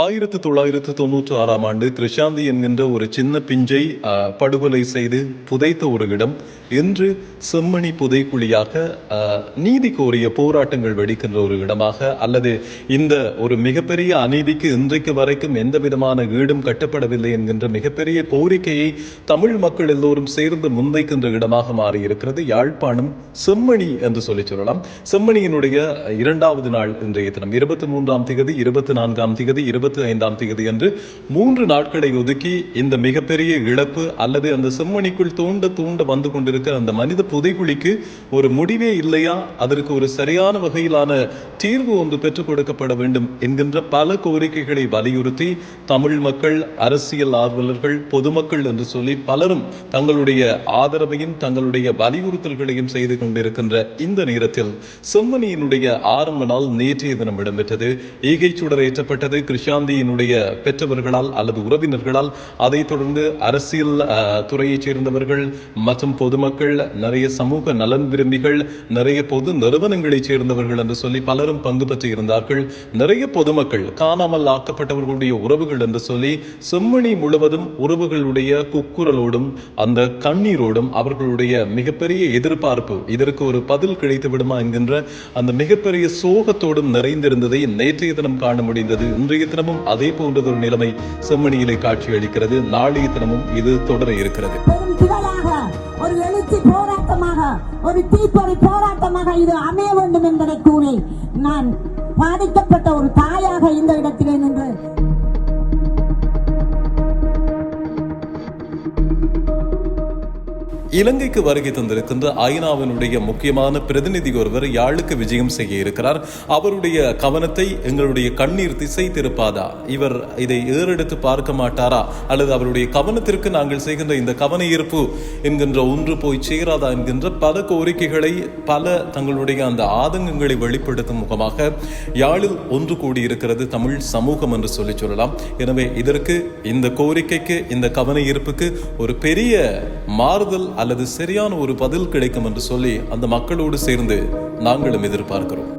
ஆயிரத்தி தொள்ளாயிரத்து தொண்ணூற்றி ஆறாம் ஆண்டு கிருஷாந்தி என்கின்ற ஒரு சின்ன பிஞ்சை படுகொலை செய்து புதைத்த ஒரு இடம் இன்று செம்மணி புதைக்குழியாக நீதி கோரிய போராட்டங்கள் வெடிக்கின்ற ஒரு இடமாக அல்லது இந்த ஒரு மிகப்பெரிய அநீதிக்கு இன்றைக்கு வரைக்கும் எந்த விதமான ஈடும் கட்டப்படவில்லை என்கின்ற மிகப்பெரிய கோரிக்கையை தமிழ் மக்கள் எல்லோரும் சேர்ந்து முன்வைக்கின்ற இடமாக மாறியிருக்கிறது. யாழ்ப்பாணம் செம்மணி என்று சொல்லி சொல்லலாம். செம்மணியினுடைய இரண்டாவது நாள் இன்றைய தினம். இருபத்தி மூன்றாம் திகதி இருபத்தி நான்காம் திகதி இருபத்தி இருபத்தி ஐந்தாம் திகதி என்று மூன்று நாட்களை ஒதுக்கி இந்த மிகப்பெரிய இழப்பு அல்லது அந்த செம்மணிக்குள் தூண்ட தூண்ட வந்து கொண்டிருக்கிற அந்த மனித புதைகுழிக்கு ஒரு முடிவே இல்லையா? அதற்கு ஒரு சரியான வகையிலான தீர்வு ஒன்று பெற்றுக் கொடுக்கப்பட வேண்டும் என்கின்ற பல கோரிக்கைகளை வலியுறுத்தி தமிழ் மக்கள் அரசியல் ஆர்வலர்கள் பொதுமக்கள் என்று சொல்லி பலரும் தங்களுடைய ஆதரவையும் தங்களுடைய வலியுறுத்தல்களையும் செய்து கொண்டிருக்கின்ற இந்த நேரத்தில் செம்மணியினுடைய ஆரம்ப நாள் நேற்றைய தினம் இடம்பெற்றது. ஈகை கிருஷ்ணா ஏற்றப்பட்டது பெற்றவர்களால் அல்லது உறவினர்களால் அதைத் தொடர்ந்து அரசியல் துறையைச் சேர்ந்தவர்கள் மற்றும் பொதுமக்கள் நிறைய சமூக நலன் விரும்பிகள் நிறைய பொது நிறுவனங்களைச் சேர்ந்தவர்கள் என்று சொல்லி பலரும் பங்கு பெற்று இருந்தார்கள் நிறைய பொதுமக்கள் காணாமல் ஆக்கப்பட்டவர்களுடைய உறவுகள் என்று சொல்லி செம்மணி முழுவதும் உறவுகளுடைய குக்குரலோடும் அந்த கண்ணீரோடும் அவர்களுடைய மிகப்பெரிய எதிர்பார்ப்பு இதற்கு ஒரு பதில் கிடைத்து விடுமா என்கின்ற அந்த மிகப்பெரிய சோகத்தோடும் நிறைந்திருந்ததை நேற்றைய தினம் காண முடிந்தது. இன்றைய தினமும் அதே போன்றதொரு நிலைமை செம்மணியிலே காட்சியளிக்கிறது. நாளைய தினமும் இது தொடர இருக்கிறது. ஒரு எழுச்சி போராட்டமாக ஒரு தீப்பொறி போராட்டமாக இது அமைய வேண்டும் என்பதை கூறி நான் பாதிக்கப்பட்ட ஒரு தாயாக இந்த இடத்திலே நின்று இலங்கைக்கு வருகை தந்திருக்கின்ற ஐநாவினுடைய முக்கியமான பிரதிநிதி ஒருவர் யாழுக்கு விஜயம் செய்ய இருக்கிறார். அவருடைய கவனத்தை எங்களுடைய கண்ணீர் திசை திருப்பாதா இவர் இதை ஏறெடுத்து பார்க்க மாட்டாரா? அல்லது அவருடைய கவனத்திற்கு நாங்கள் செய்கின்ற இந்த கவன ஈர்ப்பு என்கின்ற ஒன்று போய் சேராதா என்கின்ற பல கோரிக்கைகளை பல தங்களுடைய அந்த ஆதங்கங்களை வெளிப்படுத்தும் முகமாக யாழில் ஒன்று கூடி இருக்கிறது தமிழ் சமூகம் என்று சொல்லி சொல்லலாம். எனவே இதற்கு இந்த கோரிக்கைக்கு இந்த கவன ஈர்ப்புக்கு ஒரு பெரிய மாறுதல் அல்லது சரியான ஒரு பதில் கிடைக்கும் என்று சொல்லி அந்த மக்களோடு சேர்ந்து நாங்களும் எதிர்பார்க்கிறோம்.